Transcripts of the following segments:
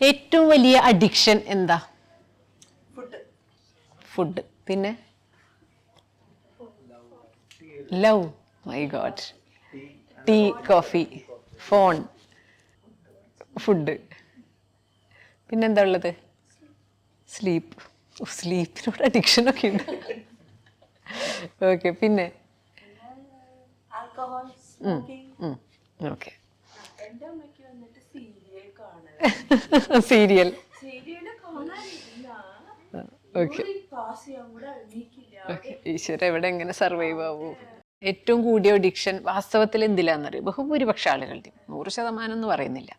ഏറ്റവും വലിയ അഡിക്ഷൻ എന്താ? ഫുഡ് ഫുഡ് പിന്നെ? Love my god tea coffee phone food പിന്നെന്താ ഉള്ളത്? സ്ലീപ്പ് സ്ലീപ്പിനോട് അഡിക്ഷനൊക്കെ ഉണ്ട്. ഓക്കെ പിന്നെ? ഓക്കെ എന്റെ അമ്മയ്ക്ക് വന്നിട്ട് സീരിയൽ കാണാൻ. സീരിയൽ. കാണാനില്ല. ഓക്കെ. ഈശ്വര എവിടെ എങ്ങനെ സർവൈവ് ആവൂ? ഏറ്റവും കൂടിയ അഡിക്ഷൻ വാസ്തവത്തിൽ എന്തിലാന്നറിയോ ബഹുഭൂരിപക്ഷ ആളുകളുടെയും നൂറ് ശതമാനം എന്ന് പറയുന്നില്ല.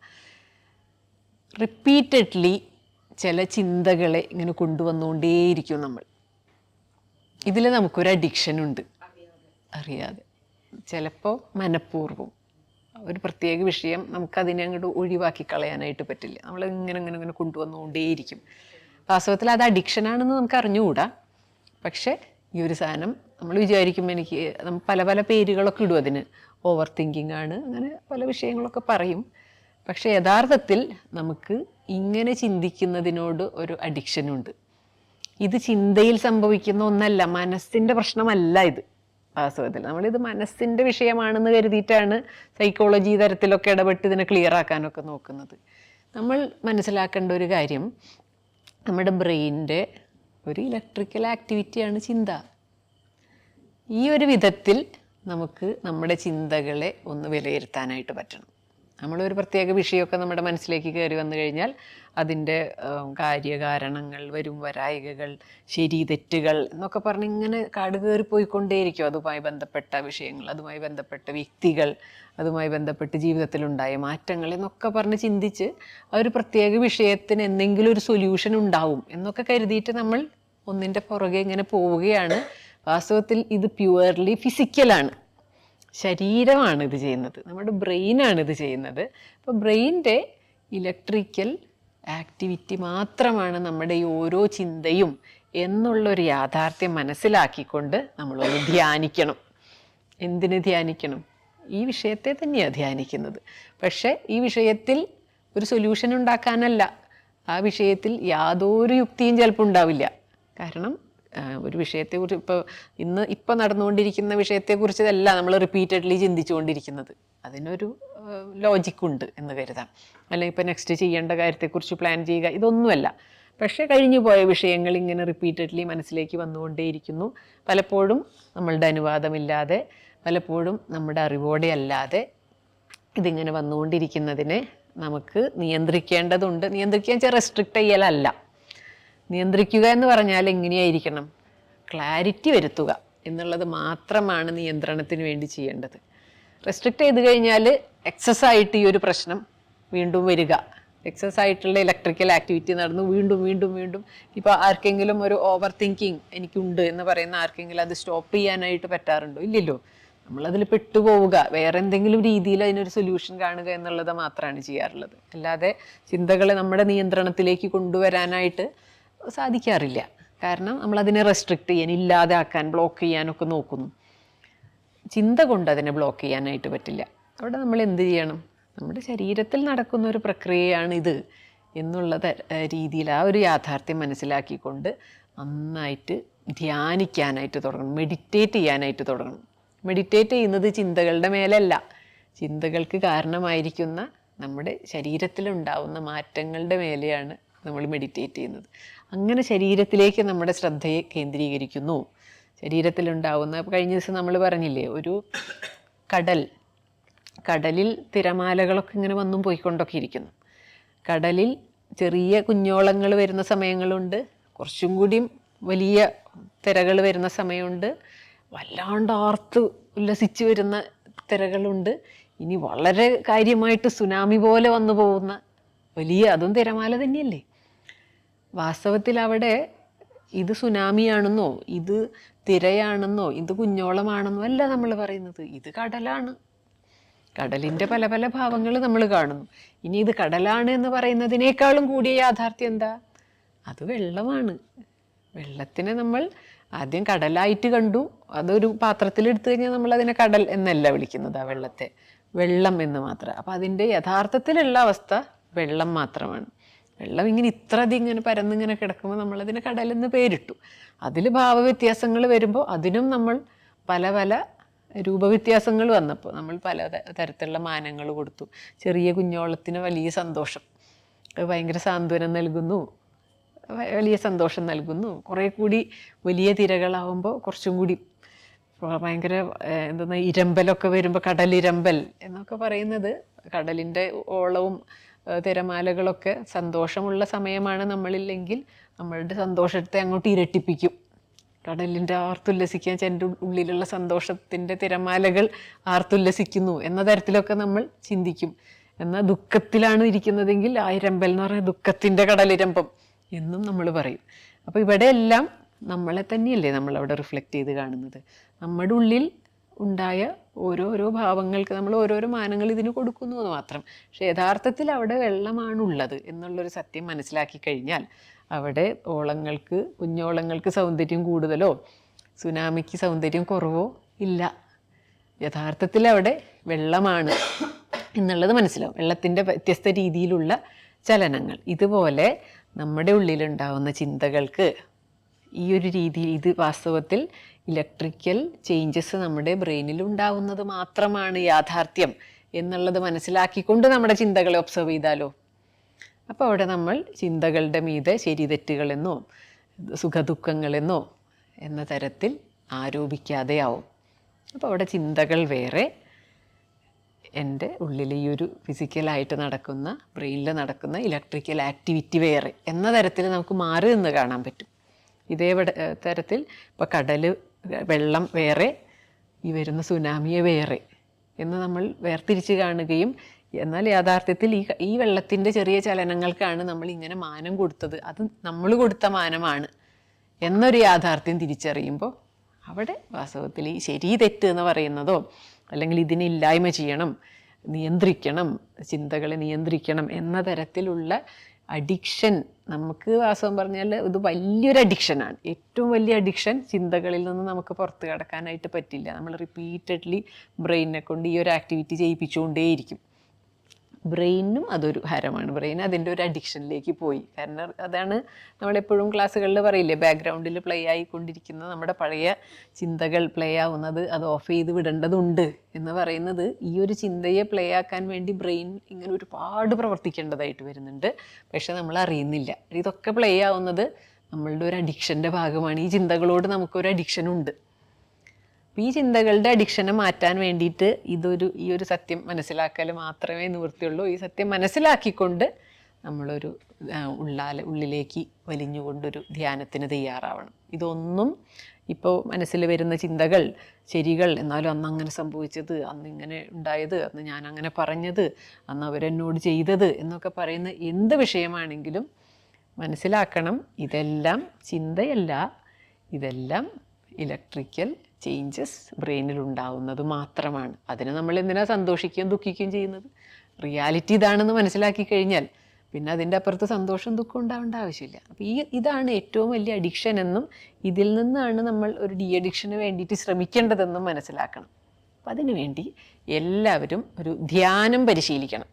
റിപ്പീറ്റഡ്ലി ചില ചിന്തകളെ ഇങ്ങനെ കൊണ്ടുവന്നുകൊണ്ടേയിരിക്കും നമ്മൾ. ഇതിൽ നമുക്കൊരു അഡിക്ഷൻ ഉണ്ട്. അറിയാതെ. ചിലപ്പോൾ മനഃപൂർവം. ഒരു പ്രത്യേക വിഷയം നമുക്കതിനെ അങ്ങോട്ട് ഒഴിവാക്കി കളയാനായിട്ട് പറ്റില്ല. നമ്മൾ ഇങ്ങനെ ഇങ്ങനെ ഇങ്ങനെ കൊണ്ടുവന്നുകൊണ്ടേയിരിക്കും. വാസ്തവത്തിൽ അത് അഡിക്ഷനാണെന്ന് നമുക്ക് അറിഞ്ഞുകൂടാ പക്ഷേ ഈ ഒരു സാധനം നമ്മൾ വിചാരിക്കും എനിക്ക് നമ്മൾ പല പല പേരുകളൊക്കെ ഇടും അതിന്. ഓവർ തിങ്കിങ് ആണ് അങ്ങനെ പല വിഷയങ്ങളൊക്കെ പറയും. പക്ഷേ യഥാർത്ഥത്തിൽ നമുക്ക് ഇങ്ങനെ ചിന്തിക്കുന്നതിനോട് ഒരു അഡിക്ഷനുണ്ട്. ഇത് ചിന്തയിൽ സംഭവിക്കുന്ന ഒന്നല്ല മനസ്സിന്റെ പ്രശ്നമല്ല ഇത്. വാസ്തവത്തിൽ നമ്മളിത് മനസ്സിന്റെ വിഷയമാണെന്ന് കരുതിയിട്ടാണ് സൈക്കോളജി തരത്തിലൊക്കെ ഇടപെട്ട് ഇതിനെ ക്ലിയർ ആക്കാനൊക്കെ നോക്കുന്നത്. നമ്മൾ മനസ്സിലാക്കേണ്ട ഒരു കാര്യം നമ്മുടെ ബ്രെയിനിന്റെ ഒരു ഇലക്ട്രിക്കൽ ആക്ടിവിറ്റിയാണ് ചിന്ത. ഈ ഒരു വിധത്തിൽ നമുക്ക് നമ്മുടെ ചിന്തകളെ ഒന്ന് വിലയിരുത്താനായിട്ട് പറ്റണം. നമ്മളൊരു പ്രത്യേക വിഷയമൊക്കെ നമ്മുടെ മനസ്സിലേക്ക് കയറി വന്നു കഴിഞ്ഞാൽ അതിന്റെ കാര്യകാരണങ്ങൾ വരും വരായികകൾ ശരി തെറ്റുകൾ എന്നൊക്കെ പറഞ്ഞ് ഇങ്ങനെ കാട് കയറി പോയിക്കൊണ്ടേയിരിക്കും. അതുമായി ബന്ധപ്പെട്ട വിഷയങ്ങൾ അതുമായി ബന്ധപ്പെട്ട വ്യക്തികൾ അതുമായി ബന്ധപ്പെട്ട് ജീവിതത്തിലുണ്ടായ മാറ്റങ്ങൾ എന്നൊക്കെ പറഞ്ഞ് ചിന്തിച്ച് ആ ഒരു പ്രത്യേക വിഷയത്തിന് എന്തെങ്കിലും ഒരു സൊല്യൂഷൻ ഉണ്ടാവും എന്നൊക്കെ കരുതിയിട്ട് നമ്മൾ ഒന്നിന്റെ പുറകെ ഇങ്ങനെ പോവുകയാണ്. വാസ്തവത്തിൽ ഇത് പ്യുവർലി ഫിസിക്കലാണ് ശരീരമാണ് ഇത് ചെയ്യുന്നത്. നമ്മുടെ ബ്രെയിനാണ് ഇത് ചെയ്യുന്നത്. അപ്പോൾ ബ്രെയിന്റെ ഇലക്ട്രിക്കൽ ആക്ടിവിറ്റി മാത്രമാണ് നമ്മുടെ ഈ ഓരോ ചിന്തയും എന്നുള്ളൊരു യാഥാർത്ഥ്യം മനസ്സിലാക്കിക്കൊണ്ട് നമ്മളൊന്ന് ധ്യാനിക്കണം. എന്തിന് ധ്യാനിക്കണം? ഈ വിഷയത്തെ തന്നെയാണ് ധ്യാനിക്കുന്നത്. പക്ഷേ ഈ വിഷയത്തിൽ ഒരു സൊല്യൂഷൻ ഉണ്ടാക്കാനല്ല ആ വിഷയത്തിൽ യാതൊരു യുക്തിയും ചിലപ്പോൾ ഉണ്ടാവില്ല. കാരണം ഒരു വിഷയത്തെക്കുറിച്ച് ഇപ്പോൾ ഇന്ന് ഇപ്പോൾ നടന്നുകൊണ്ടിരിക്കുന്ന വിഷയത്തെക്കുറിച്ചല്ല നമ്മൾ റിപ്പീറ്റഡ്ലി ചിന്തിച്ചുകൊണ്ടിരിക്കുന്നത്. അതിനൊരു ലോജിക്കുണ്ട് എന്ന് കരുതാം. അല്ലെങ്കിൽ ഇപ്പോൾ നെക്സ്റ്റ് ചെയ്യേണ്ട കാര്യത്തെക്കുറിച്ച് പ്ലാൻ ചെയ്യുക ഇതൊന്നുമല്ല. പക്ഷേ കഴിഞ്ഞു പോയ വിഷയങ്ങൾ ഇങ്ങനെ റിപ്പീറ്റഡ്ലി മനസ്സിലേക്ക് വന്നുകൊണ്ടേയിരിക്കുന്നു. പലപ്പോഴും നമ്മളുടെ അനുവാദമില്ലാതെ പലപ്പോഴും നമ്മുടെ അറിവോടെ അല്ലാതെ ഇതിങ്ങനെ വന്നുകൊണ്ടിരിക്കുന്നതിനെ നമുക്ക് നിയന്ത്രിക്കേണ്ടതുണ്ട്. നിയന്ത്രിക്കുക വെച്ചാൽ റെസ്ട്രിക്റ്റ് ചെയ്യലല്ല. നിയന്ത്രിക്കുക എന്ന് പറഞ്ഞാൽ എങ്ങനെയായിരിക്കണം? ക്ലാരിറ്റി വരുത്തുക എന്നുള്ളത് മാത്രമാണ് നിയന്ത്രണത്തിന് വേണ്ടി ചെയ്യേണ്ടത്. റെസ്ട്രിക്റ്റ് ചെയ്ത് കഴിഞ്ഞാൽ എക്സസ് ആയിട്ട് ഈ ഒരു പ്രശ്നം വീണ്ടും വരിക. എക്സസ് ആയിട്ടുള്ള ഇലക്ട്രിക്കൽ ആക്ടിവിറ്റി നടന്നു. വീണ്ടും വീണ്ടും വീണ്ടും. ഇപ്പോൾ ആർക്കെങ്കിലും ഒരു ഓവർ തിങ്കിങ് എനിക്കുണ്ട് എന്ന് പറയുന്ന ആർക്കെങ്കിലും അത് സ്റ്റോപ്പ് ചെയ്യാനായിട്ട് പറ്റാറുണ്ടോ? ഇല്ലല്ലോ. നമ്മളതിൽ പെട്ടുപോവുക. വേറെ എന്തെങ്കിലും രീതിയിൽ അതിനൊരു സൊല്യൂഷൻ കാണുക എന്നുള്ളത് മാത്രമാണ് ചെയ്യാറുള്ളത്. അല്ലാതെ ചിന്തകളെ നമ്മുടെ നിയന്ത്രണത്തിലേക്ക് കൊണ്ടുവരാനായിട്ട് സാധിക്കാറില്ല. കാരണം നമ്മളതിനെ റെസ്ട്രിക്റ്റ് ചെയ്യാൻ ഇല്ലാതെ ആക്കാൻ ബ്ലോക്ക് ചെയ്യാനൊക്കെ നോക്കുന്നു. ചിന്ത കൊണ്ട് അതിനെ ബ്ലോക്ക് ചെയ്യാനായിട്ട് പറ്റില്ല. അവിടെ നമ്മൾ എന്ത് ചെയ്യണം? നമ്മുടെ ശരീരത്തിൽ നടക്കുന്ന ഒരു പ്രക്രിയയാണ് ഇത് എന്നുള്ള രീതിയിൽ ആ ഒരു യാഥാർത്ഥ്യം മനസ്സിലാക്കിക്കൊണ്ട് നന്നായിട്ട് ധ്യാനിക്കാനായിട്ട് തുടങ്ങണം. മെഡിറ്റേറ്റ് ചെയ്യാനായിട്ട് തുടങ്ങണം. മെഡിറ്റേറ്റ് ചെയ്യുന്നത് ചിന്തകളുടെ മേലല്ല. ചിന്തകൾക്ക് കാരണമായിരിക്കുന്ന നമ്മുടെ ശരീരത്തിലുണ്ടാവുന്ന മാറ്റങ്ങളുടെ മേലെയാണ് നമ്മൾ മെഡിറ്റേറ്റ് ചെയ്യുന്നത്. അങ്ങനെ ശരീരത്തിലേക്ക് നമ്മുടെ ശ്രദ്ധയെ കേന്ദ്രീകരിക്കുന്നു. ശരീരത്തിലുണ്ടാവുന്ന കഴിഞ്ഞ ദിവസം നമ്മൾ പറഞ്ഞില്ലേ ഒരു കടൽ കടലിൽ തിരമാലകളൊക്കെ ഇങ്ങനെ വന്നും പോയിക്കൊണ്ടൊക്കെ ഇരിക്കുന്നു. കടലിൽ ചെറിയ കുഞ്ഞോളങ്ങൾ വരുന്ന സമയങ്ങളുണ്ട്. കുറച്ചും കൂടിയും വലിയ തിരകൾ വരുന്ന സമയമുണ്ട്. വല്ലാണ്ട് ആർത്ത് ഉല്ലസിച്ച് വരുന്ന തിരകളുണ്ട്. ഇനി വളരെ കാര്യമായിട്ട് സുനാമി പോലെ വന്നു പോകുന്ന വലിയ അതും തിരമാല തന്നെയല്ലേ? വാസ്തവത്തിൽ അവിടെ ഇത് സുനാമിയാണെന്നോ ഇത് തിരയാണെന്നോ ഇത് കുഞ്ഞോളമാണെന്നോ അല്ല നമ്മൾ പറയുന്നത്. ഇത് കടലാണ്. കടലിന്റെ പല പല ഭാവങ്ങൾ നമ്മൾ കാണുന്നു. ഇനി ഇത് കടലാണ് എന്ന് പറയുന്നതിനേക്കാളും കൂടിയ യാഥാർത്ഥ്യം എന്താ? അത് വെള്ളമാണ്. വെള്ളത്തിനെ നമ്മൾ ആദ്യം കടലായിട്ട് കണ്ടു. അതൊരു പാത്രത്തിൽ എടുത്തു കഴിഞ്ഞാൽ നമ്മൾ അതിനെ കടൽ എന്നല്ല വിളിക്കുന്നത് ആ വെള്ളത്തെ. വെള്ളം എന്ന് മാത്രം. അപ്പം അതിന്റെ യഥാർത്ഥത്തിലുള്ള അവസ്ഥ വെള്ളം മാത്രമാണ്. വെള്ളം ഇങ്ങനെ ഇത്ര അധികം ഇങ്ങനെ പരന്നിങ്ങനെ കിടക്കുമ്പോൾ നമ്മളതിന് കടലെന്ന് പേരിട്ടു. അതിൽ ഭാവവ്യത്യാസങ്ങൾ വരുമ്പോൾ അതിനും നമ്മൾ പല പല രൂപവ്യത്യാസങ്ങൾ വന്നപ്പോൾ നമ്മൾ പല തരത്തിലുള്ള മാനങ്ങൾ കൊടുത്തു. ചെറിയ കുഞ്ഞോളത്തിന് വലിയ സന്തോഷം. ഭയങ്കര സാന്ത്വനം നൽകുന്നു. വലിയ സന്തോഷം നൽകുന്നു. കുറേ കൂടി വലിയ തിരകളാവുമ്പോൾ കുറച്ചും കൂടി ഭയങ്കര എന്തെന്നാ ഇരമ്പലൊക്കെ വരുമ്പോൾ കടലിരമ്പൽ എന്നൊക്കെ പറയുന്നത് കടലിന്റെ ഓളവും തിരമാലകളൊക്കെ സന്തോഷമുള്ള സമയമാണ് നമ്മളില്ലെങ്കിൽ നമ്മളുടെ സന്തോഷത്തെ അങ്ങോട്ട് ഇരട്ടിപ്പിക്കും. കടലിന്റെ ആർത്തുല്ലസിക്കാൻ എന്റെ ഉള്ളിലുള്ള സന്തോഷത്തിന്റെ തിരമാലകൾ ആർത്തുല്ലസിക്കുന്നു എന്ന തരത്തിലൊക്കെ നമ്മൾ ചിന്തിക്കും. എന്നാൽ ദുഃഖത്തിലാണ് ഇരിക്കുന്നതെങ്കിൽ ആ ഇരമ്പൽ എന്ന് പറയുന്നത് ദുഃഖത്തിന്റെ കടലിരമ്പം എന്നും നമ്മൾ പറയും. അപ്പോൾ ഇവിടെ എല്ലാം നമ്മളെ തന്നെയല്ലേ നമ്മളവിടെ റിഫ്ലക്റ്റ് ചെയ്ത് കാണുന്നത്. നമ്മുടെ ഉള്ളിൽ ഉണ്ടായ ഓരോരോ ഭാവങ്ങൾക്ക് നമ്മൾ ഓരോരോ മാനങ്ങൾ ഇതിന് കൊടുക്കുന്നു എന്ന് മാത്രം. പക്ഷെ യഥാർത്ഥത്തിൽ അവിടെ വെള്ളമാണുള്ളത് എന്നുള്ളൊരു സത്യം മനസ്സിലാക്കി കഴിഞ്ഞാൽ അവിടെ ഓളങ്ങൾക്ക് കുഞ്ഞോളങ്ങൾക്ക് സൗന്ദര്യം കൂടുതലോ സുനാമിക്ക് സൗന്ദര്യം കുറവോ ഇല്ല. യഥാർത്ഥത്തിൽ അവിടെ വെള്ളമാണ് എന്നുള്ളത് മനസ്സിലാവും. വെള്ളത്തിന്റെ വ്യത്യസ്ത രീതിയിലുള്ള ചലനങ്ങൾ. ഇതുപോലെ നമ്മുടെ ഉള്ളിലുണ്ടാവുന്ന ചിന്തകൾക്ക് ഈ ഒരു രീതിയിൽ ഇത് വാസ്തവത്തിൽ ഇലക്ട്രിക്കൽ ചേഞ്ചസ് നമ്മുടെ ബ്രെയിനിൽ ഉണ്ടാവുന്നത് മാത്രമാണ് യാഥാർത്ഥ്യം എന്നുള്ളത് മനസ്സിലാക്കിക്കൊണ്ട് നമ്മുടെ ചിന്തകളെ ഒബ്സർവ് ചെയ്താലോ? അപ്പോൾ അവിടെ നമ്മൾ ചിന്തകളുടെ മീതെ ശരി തെറ്റുകളെന്നോ സുഖദുഃഖങ്ങളെന്നോ എന്ന തരത്തിൽ ആരോപിക്കാതെയാവും. അപ്പോൾ അവിടെ ചിന്തകൾ വേറെ എന്റെ ഉള്ളിൽ ഈ ഒരു ഫിസിക്കലായിട്ട് നടക്കുന്ന ബ്രെയിനിൽ നടക്കുന്ന ഇലക്ട്രിക്കൽ ആക്ടിവിറ്റി വേറെ എന്ന തരത്തിൽ നമുക്ക് മാറി നിന്ന് കാണാൻ പറ്റും. ഇതേ തരത്തിൽ ഇപ്പോൾ കടൽ വെള്ളം വേറെ ഈ വരുന്ന സുനാമിയെ വേറെ എന്ന് നമ്മൾ വേർതിരിച്ച് കാണുകയും എന്നാൽ യാഥാർത്ഥ്യത്തിൽ ഈ ഈ വെള്ളത്തിന്റെ ചെറിയ ചലനങ്ങൾക്കാണ് നമ്മൾ ഇങ്ങനെ മാനം കൊടുത്തത്. അത് നമ്മൾ കൊടുത്ത മാനമാണ് എന്നൊരു യാഥാർത്ഥ്യം തിരിച്ചറിയുമ്പോൾ അവിടെ വാസ്തവത്തിൽ ഈ ശരി തെറ്റ് എന്ന് പറയുന്നതോ അല്ലെങ്കിൽ ഇതിനെ ഇല്ലായ്മ ചെയ്യണം നിയന്ത്രിക്കണം ചിന്തകളെ നിയന്ത്രിക്കണം എന്ന തരത്തിലുള്ള അഡിക്ഷൻ നമുക്ക് വാസ്തവം പറഞ്ഞാൽ ഇത് വലിയൊരു അഡിക്ഷനാണ് ഏറ്റവും വലിയ അഡിക്ഷൻ ചിന്തകളിൽ നിന്ന് നമുക്ക് പുറത്ത് കടക്കാനായിട്ട് പറ്റില്ല. നമ്മൾ റിപ്പീറ്റഡ്ലി ബ്രെയിനിനെ കൊണ്ട് ഈ ഒരു ആക്ടിവിറ്റി ചെയ്യിപ്പിച്ചുകൊണ്ടേയിരിക്കും. ബ്രെയിനും അതൊരു ഹരമാണ്. ബ്രെയിൻ അതിന്റെ ഒരു അഡിക്ഷനിലേക്ക് പോയി. കാരണം അതാണ് നമ്മളെപ്പോഴും ക്ലാസ്സുകളിൽ പറയില്ലേ ബാക്ക്ഗ്രൗണ്ടിൽ പ്ലേ ആയിക്കൊണ്ടിരിക്കുന്ന നമ്മുടെ പഴയ ചിന്തകൾ പ്ലേ ആവുന്നത് അത് ഓഫ് ചെയ്ത് വിടേണ്ടതുണ്ട് എന്ന് പറയുന്നത് ഈ ഒരു ചിന്തയെ പ്ലേ ആക്കാൻ വേണ്ടി ബ്രെയിൻ ഇങ്ങനെ ഒരുപാട് പ്രവർത്തിക്കേണ്ടതായിട്ട് വരുന്നുണ്ട്. പക്ഷെ നമ്മൾ അറിയുന്നില്ല. ഇതൊക്കെ പ്ലേ ആവുന്നത് നമ്മളുടെ ഒരു അഡിക്ഷന്റെ ഭാഗമാണ്. ഈ ചിന്തകളോട് നമുക്കൊരു അഡിക്ഷനുണ്ട് അപ്പോൾ ഈ ചിന്തകളുടെ അഡിക്ഷനെ മാറ്റാൻ വേണ്ടിയിട്ട് ഇതൊരു ഈ ഒരു സത്യം മനസ്സിലാക്കൽ മാത്രമേ നിവൃത്തിയുള്ളൂ. ഈ സത്യം മനസ്സിലാക്കിക്കൊണ്ട് നമ്മളൊരു ഉള്ളാൽ ഉള്ളാലെ ഉള്ളിലേക്ക് വലിഞ്ഞുകൊണ്ടൊരു ധ്യാനത്തിന് തയ്യാറാവണം. ഇതൊന്നും ഇപ്പോൾ മനസ്സിൽ വരുന്ന ചിന്തകൾ ശരികൾ എന്നാലും അന്ന് അങ്ങനെ സംഭവിച്ചത് അന്ന് ഇങ്ങനെ ഉണ്ടായത് അന്ന് ഞാൻ അങ്ങനെ പറഞ്ഞത് അന്ന് അവരെന്നോട് ചെയ്തത് എന്നൊക്കെ പറയുന്ന എന്ത് വിഷയമാണെങ്കിലും മനസ്സിലാക്കണം. ഇതെല്ലാം ചിന്തയല്ല ഇതെല്ലാം ഇലക്ട്രിക്കൽ ചേഞ്ചസ് ബ്രെയിനിൽ ഉണ്ടാവുന്നത് മാത്രമാണ് അതിന് നമ്മൾ എന്തിനാ സന്തോഷിക്കുകയും ദുഃഖിക്കുകയും ചെയ്യുന്നത് റിയാലിറ്റി ഇതാണെന്ന് മനസ്സിലാക്കി കഴിഞ്ഞാൽ പിന്നെ അതിന്റെ അപ്പുറത്ത് സന്തോഷം ദുഃഖം ഉണ്ടാവേണ്ട ആവശ്യമില്ല അപ്പോൾ ഈ ഇതാണ് ഏറ്റവും വലിയ അഡിക്ഷൻ എന്നും ഇതിൽ നിന്നാണ് നമ്മൾ ഒരു ഡി അഡിക്ഷന് വേണ്ടിയിട്ട് ശ്രമിക്കേണ്ടതെന്നും മനസ്സിലാക്കണം. അപ്പം അതിനു വേണ്ടി എല്ലാവരും ഒരു ധ്യാനം പരിശീലിക്കണം.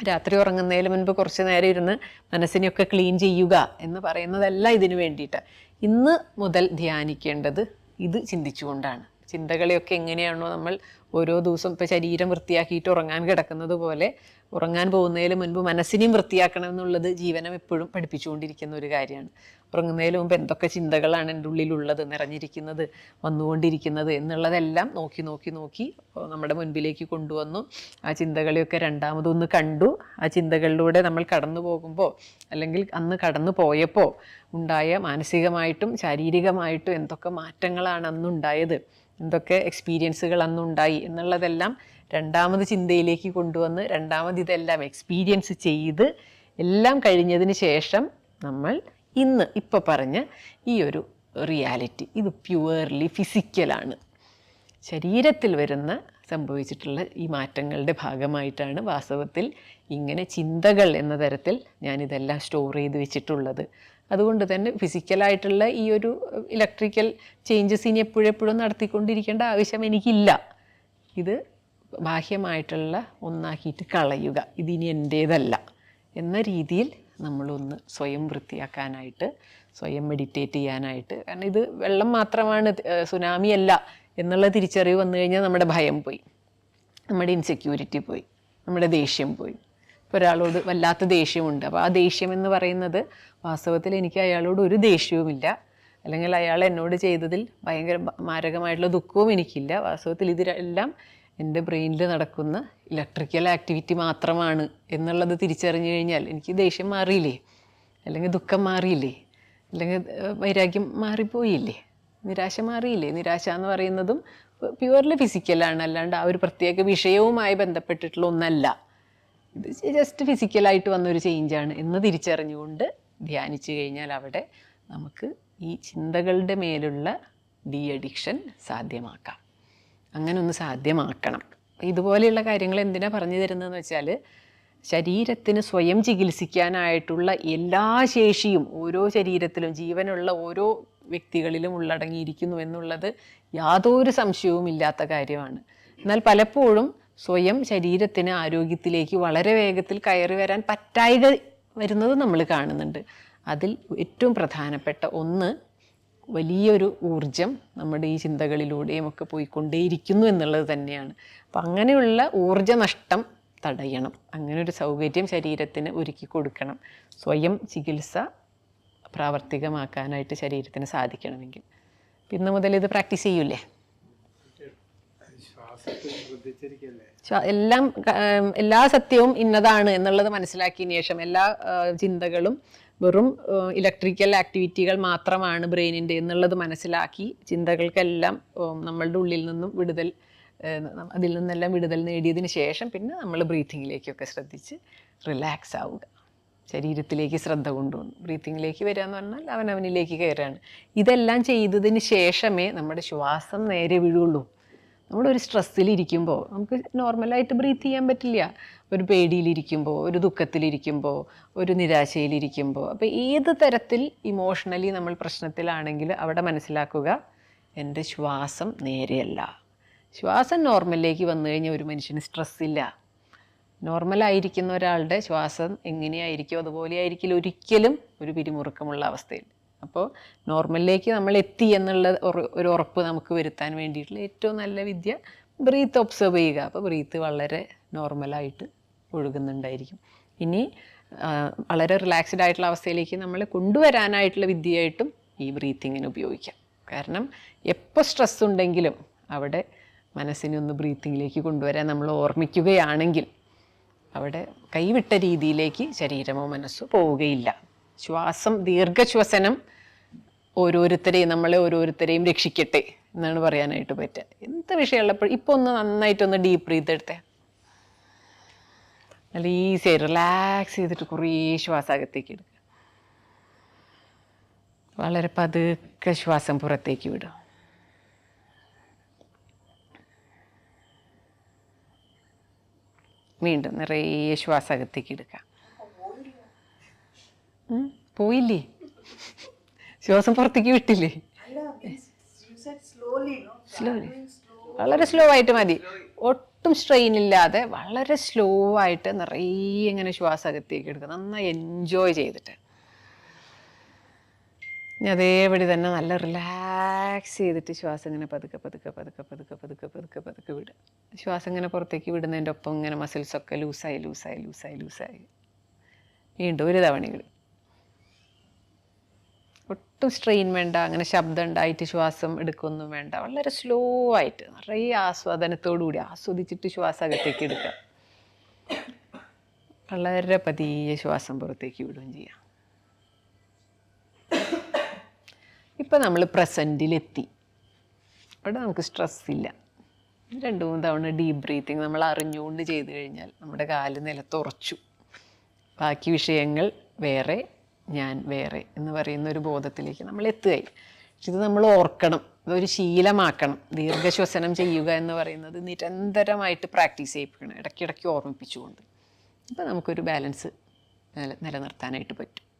രാത്രി ഉറങ്ങുന്നതിന് മുൻപ് കുറച്ച് നേരം ഇരുന്ന് മനസ്സിനെയൊക്കെ ക്ലീൻ ചെയ്യുക എന്ന് പറയുന്നതല്ല ഇതിനു വേണ്ടിയിട്ട് ഇന്ന് മുതൽ ധ്യാനിക്കേണ്ടത് ഇത് ചിന്തിച്ചുകൊണ്ടാണ്. ചിന്തകളെയൊക്കെ എങ്ങനെയാണോ നമ്മൾ ഓരോ ദിവസം ഇപ്പോൾ ശരീരം വൃത്തിയാക്കിയിട്ട് ഉറങ്ങാൻ കിടക്കുന്നത് പോലെ ഉറങ്ങാൻ പോകുന്നതിന് മുൻപ് മനസ്സിനെയും വൃത്തിയാക്കണം എന്നുള്ളത് ജീവനം എപ്പോഴും പഠിപ്പിച്ചുകൊണ്ടിരിക്കുന്ന ഒരു കാര്യമാണ്. ഉറങ്ങുന്നതിന് മുമ്പ് എന്തൊക്കെ ചിന്തകളാണ് എന്റെ ഉള്ളിലുള്ളത് നിറഞ്ഞിരിക്കുന്നത് വന്നുകൊണ്ടിരിക്കുന്നത് എന്നുള്ളതെല്ലാം നോക്കി നോക്കി നോക്കി നമ്മുടെ മുൻപിലേക്ക് കൊണ്ടുവന്നു. ആ ചിന്തകളെയൊക്കെ രണ്ടാമതൊന്ന് കണ്ടു. ആ ചിന്തകളിലൂടെ നമ്മൾ കടന്നു പോകുമ്പോൾ അല്ലെങ്കിൽ അന്ന് കടന്നു പോയപ്പോൾ ഉണ്ടായ മാനസികമായിട്ടും ശാരീരികമായിട്ടും എന്തൊക്കെ മാറ്റങ്ങളാണ് അന്നുണ്ടായത് എന്തൊക്കെ എക്സ്പീരിയൻസുകൾ അന്നുണ്ടായി എന്നുള്ളതെല്ലാം രണ്ടാമത് ചിന്തയിലേക്ക് കൊണ്ടുവന്ന് രണ്ടാമത് ഇതെല്ലാം എക്സ്പീരിയൻസ് ചെയ്ത് എല്ലാം കഴിഞ്ഞതിന് ശേഷം നമ്മൾ ഇന്ന് ഇപ്പോൾ പറഞ്ഞ ഈ ഒരു റിയാലിറ്റി ഇത് പ്യുവർലി ഫിസിക്കലാണ് ശരീരത്തിൽ വരുന്ന സംഭവിച്ചിട്ടുള്ള ഈ മാറ്റങ്ങളുടെ ഭാഗമായിട്ടാണ് വാസ്തവത്തിൽ ഇങ്ങനെ ചിന്തകൾ എന്ന തരത്തിൽ ഞാനിതെല്ലാം സ്റ്റോർ ചെയ്ത് വെച്ചിട്ടുള്ളത്. അതുകൊണ്ട് തന്നെ ഫിസിക്കലായിട്ടുള്ള ഈ ഒരു ഇലക്ട്രിക്കൽ ചേഞ്ചസ് ഇനി എപ്പോഴെപ്പോഴും നടത്തിക്കൊണ്ടിരിക്കേണ്ട ആവശ്യം എനിക്കില്ല. ഇത് ബാഹ്യമായിട്ടുള്ള ഒന്നാക്കിയിട്ട് കളയുക. ഇതിനി എന്റേതല്ല എന്ന രീതിയിൽ നമ്മളൊന്ന് സ്വയം വൃത്തിയാക്കാനായിട്ട് സ്വയം മെഡിറ്റേറ്റ് ചെയ്യാനായിട്ട്. കാരണം ഇത് വെള്ളം മാത്രമാണ് സുനാമി അല്ല എന്നുള്ള തിരിച്ചറിവ് വന്നു കഴിഞ്ഞാൽ നമ്മുടെ ഭയം പോയി. നമ്മുടെ ഇൻസെക്യൂരിറ്റി പോയി. നമ്മുടെ ദേഷ്യം പോയി. ഇപ്പോൾ ഒരാളോട് വല്ലാത്ത ദേഷ്യമുണ്ട്. അപ്പോൾ ആ ദേഷ്യം എന്ന് പറയുന്നത് വാസ്തവത്തിൽ എനിക്ക് അയാളോട് ഒരു ദേഷ്യവുമില്ല. അല്ലെങ്കിൽ അയാൾ എന്നോട് ചെയ്തതിൽ ഭയങ്കര മാരകമായിട്ടുള്ള ദുഃഖവും എനിക്കില്ല. വാസ്തവത്തിൽ ഇതിലെല്ലാം എന്റെ ബ്രെയിനിൽ നടക്കുന്ന ഇലക്ട്രിക്കൽ ആക്ടിവിറ്റി മാത്രമാണ് എന്നുള്ളത് തിരിച്ചറിഞ്ഞു കഴിഞ്ഞാൽ എനിക്ക് ദേഷ്യം മാറിയില്ലേ? അല്ലെങ്കിൽ ദുഃഖം മാറിയില്ലേ? അല്ലെങ്കിൽ വൈരാഗ്യം മാറിപ്പോയില്ലേ? നിരാശ മാറിയില്ലേ? നിരാശ എന്ന് പറയുന്നതും പ്യുവർലി ഫിസിക്കലാണ് അല്ലാണ്ട് ആ ഒരു പ്രത്യേക വിഷയവുമായി ബന്ധപ്പെട്ടിട്ടുള്ള ഒന്നല്ല. ഇത് ജസ്റ്റ് ഫിസിക്കലായിട്ട് വന്നൊരു ചേഞ്ചാണ് എന്ന് തിരിച്ചറിഞ്ഞുകൊണ്ട് ധ്യാനിച്ചു കഴിഞ്ഞാൽ അവിടെ നമുക്ക് ഈ ചിന്തകളുടെ മേലുള്ള ഡി അഡിക്ഷൻ സാധ്യമാക്കാം. അങ്ങനെ ഒന്ന് സാധ്യമാക്കണം. ഇതുപോലെയുള്ള കാര്യങ്ങൾ എന്തിനാണ് പറഞ്ഞു തരുന്നതെന്ന് വെച്ചാൽ ശരീരത്തിന് സ്വയം ചികിത്സിക്കാനായിട്ടുള്ള എല്ലാ ശേഷിയും ഓരോ ശരീരത്തിലും ജീവനുള്ള ഓരോ വ്യക്തികളിലും ഉള്ളടങ്ങിയിരിക്കുന്നു എന്നുള്ളത് യാതൊരു സംശയവും ഇല്ലാത്ത കാര്യമാണ്. എന്നാൽ പലപ്പോഴും സ്വയം ശരീരത്തിന് ആരോഗ്യത്തിലേക്ക് വളരെ വേഗത്തിൽ കയറി വരാൻ പറ്റായിക വരുന്നത് നമ്മൾ കാണുന്നുണ്ട്. അതിൽ ഏറ്റവും പ്രധാനപ്പെട്ട ഒന്ന് വലിയൊരു ഊർജം നമ്മുടെ ഈ ചിന്തകളിലൂടെയും ഒക്കെ പോയിക്കൊണ്ടേയിരിക്കുന്നു എന്നുള്ളത് തന്നെയാണ്. അപ്പം അങ്ങനെയുള്ള ഊർജ നഷ്ടം തടയണം. അങ്ങനെ ഒരു സൗകര്യം ശരീരത്തിന് ഒരുക്കി കൊടുക്കണം. സ്വയം ചികിത്സ പ്രാവർത്തികമാക്കാനായിട്ട് ശരീരത്തിന് സാധിക്കണമെങ്കിൽ. ഇന്ന് മുതൽ ഇത് പ്രാക്ടീസ് ചെയ്യൂലേ? എല്ലാം എല്ലാ സത്യവും ഇന്നതാണ് എന്നുള്ളത് മനസ്സിലാക്കിയതിന് ശേഷം എല്ലാ ചിന്തകളും വെറും ഇലക്ട്രിക്കൽ ആക്ടിവിറ്റികൾ മാത്രമാണ് ബ്രെയിനിന്റെ എന്നുള്ളത് മനസ്സിലാക്കി ചിന്തകൾക്കെല്ലാം നമ്മളുടെ ഉള്ളിൽ നിന്നും വിടുതൽ അതിൽ നിന്നെല്ലാം വിടുതൽ നേടിയതിന് ശേഷം പിന്നെ നമ്മൾ ബ്രീത്തിങ്ങിലേക്കൊക്കെ ശ്രദ്ധിച്ച് റിലാക്സ് ആവുക. ശരീരത്തിലേക്ക് ശ്രദ്ധ കൊണ്ടുവന്നു. ബ്രീത്തിങ്ങിലേക്ക് വരിക എന്ന് പറഞ്ഞാൽ അവനവനിലേക്ക് കയറുകയാണ് ഇതെല്ലാം ചെയ്തതിന് ശേഷമേ നമ്മുടെ ശ്വാസം നേരെ വീഴുള്ളൂ നമ്മളൊരു സ്ട്രെസ്സിലിരിക്കുമ്പോൾ നമുക്ക് നോർമലായിട്ട് ബ്രീത്ത് ചെയ്യാൻ പറ്റില്ല. ഒരു പേടിയിലിരിക്കുമ്പോൾ ഒരു ദുഃഖത്തിലിരിക്കുമ്പോൾ ഒരു നിരാശയിലിരിക്കുമ്പോൾ അപ്പോൾ ഏത് തരത്തിൽ ഇമോഷണലി നമ്മൾ പ്രശ്നത്തിലാണെങ്കിൽ അവിടെ മനസ്സിലാക്കുക എന്റെ ശ്വാസം നേരെയല്ല. ശ്വാസം നോർമലിലേക്ക് വന്നു കഴിഞ്ഞാൽ ഒരു മനുഷ്യന് സ്ട്രെസ്സില്ല നോർമലായിരിക്കുന്ന ഒരാളുടെ ശ്വാസം എങ്ങനെയായിരിക്കും അതുപോലെ ആയിരിക്കില്ല ഒരിക്കലും ഒരു പിരിമുറുക്കമുള്ള അവസ്ഥയിൽ. അപ്പോൾ നോർമലിലേക്ക് നമ്മൾ എത്തി എന്നുള്ള ഒരു ഉറപ്പ് നമുക്ക് വരുത്താൻ വേണ്ടിയിട്ടുള്ള ഏറ്റവും നല്ല വിദ്യ ബ്രീത്ത് ഒബ്സർവ് ചെയ്യുക. അപ്പോൾ ബ്രീത്ത് വളരെ നോർമലായിട്ട് ഒഴുകുന്നുണ്ടായിരിക്കും. ഇനി വളരെ റിലാക്സ്ഡ് ആയിട്ടുള്ള അവസ്ഥയിലേക്ക് നമ്മൾ കൊണ്ടുവരാനായിട്ടുള്ള വിദ്യയായിട്ടും ഈ ബ്രീത്തിങ്ങിന് ഉപയോഗിക്കാം. കാരണം എപ്പോൾ സ്ട്രെസ് ഉണ്ടെങ്കിലും അവിടെ മനസ്സിനെ ഒന്ന് ബ്രീത്തിങ്ങിലേക്ക് കൊണ്ടുവരാൻ നമ്മൾ ഓർമ്മിക്കുകയാണെങ്കിൽ അവിടെ കൈവിട്ട രീതിയിലേക്ക് ശരീരമോ മനസ്സോ പോവുകയില്ല. ശ്വാസം ദീർഘശ്വസനം ഓരോരുത്തരെയും നമ്മളെ ഓരോരുത്തരെയും രക്ഷിക്കട്ടെ എന്നാണ് പറയാനായിട്ട് പറ്റുക. എന്ത് വിഷയമുള്ളപ്പോൾ ഇപ്പോൾ ഒന്ന് നന്നായിട്ടൊന്ന് ഡീപ്പ് ബ്രീത്ത് എടുത്തേ. നല്ല ഈസിയായി റിലാക്സ് ചെയ്തിട്ട് കുറേ ശ്വാസകത്തേക്ക് എടുക്കുക. വളരെ പതുക്കെ ശ്വാസം പുറത്തേക്ക് വിടുക. വീണ്ടും നിറയെ ശ്വാസകത്തേക്ക് എടുക്കാം പോയില്ലേ? ശ്വാസം പുറത്തേക്ക് വിട്ടില്ലേ? സ്ലോലി വളരെ സ്ലോ ആയിട്ട് മതി. ഒട്ടും സ്ട്രെയിൻ ഇല്ലാതെ വളരെ സ്ലോ ആയിട്ട് നിറയെ ഇങ്ങനെ ശ്വാസം അകത്തേക്ക് എടുക്കുക. നന്നായി എൻജോയ് ചെയ്തിട്ട്. അതേപടി തന്നെ നല്ല റിലാക്സ് ചെയ്തിട്ട് ശ്വാസം ഇങ്ങനെ പതുക്കെ പതുക്കെ പതുക്കെ പതുക്കെ പതുക്കെ പതുക്കെ പതുക്കെ വിടുക. ശ്വാസം ഇങ്ങനെ പുറത്തേക്ക് വിടുന്നതിന്റെ ഒപ്പം ഇങ്ങനെ മസിൽസൊക്കെ ലൂസായി ലൂസായി ലൂസായി ലൂസായി വീണ്ടും ഒരു തവണ കൂടി ഒട്ടും സ്ട്രെയിൻ വേണ്ട. അങ്ങനെ ശബ്ദം ഉണ്ടായിട്ട് ശ്വാസം എടുക്കൊന്നും വേണ്ട. വളരെ സ്ലോ ആയിട്ട് നിറയെ ആസ്വാദനത്തോടു കൂടി ആസ്വദിച്ചിട്ട് ശ്വാസം അകത്തേക്ക് എടുക്കുക. വളരെ പതിയെ ശ്വാസം പുറത്തേക്ക് വിടുകയും ചെയ്യാം. ഇപ്പം നമ്മൾ പ്രസന്റിലെത്തി അവിടെ നമുക്ക് സ്ട്രെസ് ഇല്ല. രണ്ട് മൂന്ന് തവണ ഡീപ്പ് ബ്രീത്തിങ് നമ്മൾ അറിഞ്ഞുകൊണ്ട് ചെയ്തു കഴിഞ്ഞാൽ നമ്മുടെ കാൽ നിലത്തുറച്ചു. ബാക്കി വിഷയങ്ങൾ വേറെ ഞാൻ വേറെ എന്ന് പറയുന്ന ഒരു ബോധത്തിലേക്ക് നമ്മൾ എത്തുകയായി. പക്ഷെ ഇത് നമ്മൾ ഓർക്കണം. ഇതൊരു ശീലമാക്കണം. ദീർഘശ്വസനം ചെയ്യുക എന്ന് പറയുന്നത് നിരന്തരമായിട്ട് പ്രാക്ടീസ് ചെയ്യിപ്പിക്കണം. ഇടയ്ക്കിടയ്ക്ക് ഓർമ്മിപ്പിച്ചുകൊണ്ട്. അപ്പോൾ നമുക്കൊരു ബാലൻസ് നില നിലനിർത്താനായിട്ട് പറ്റും.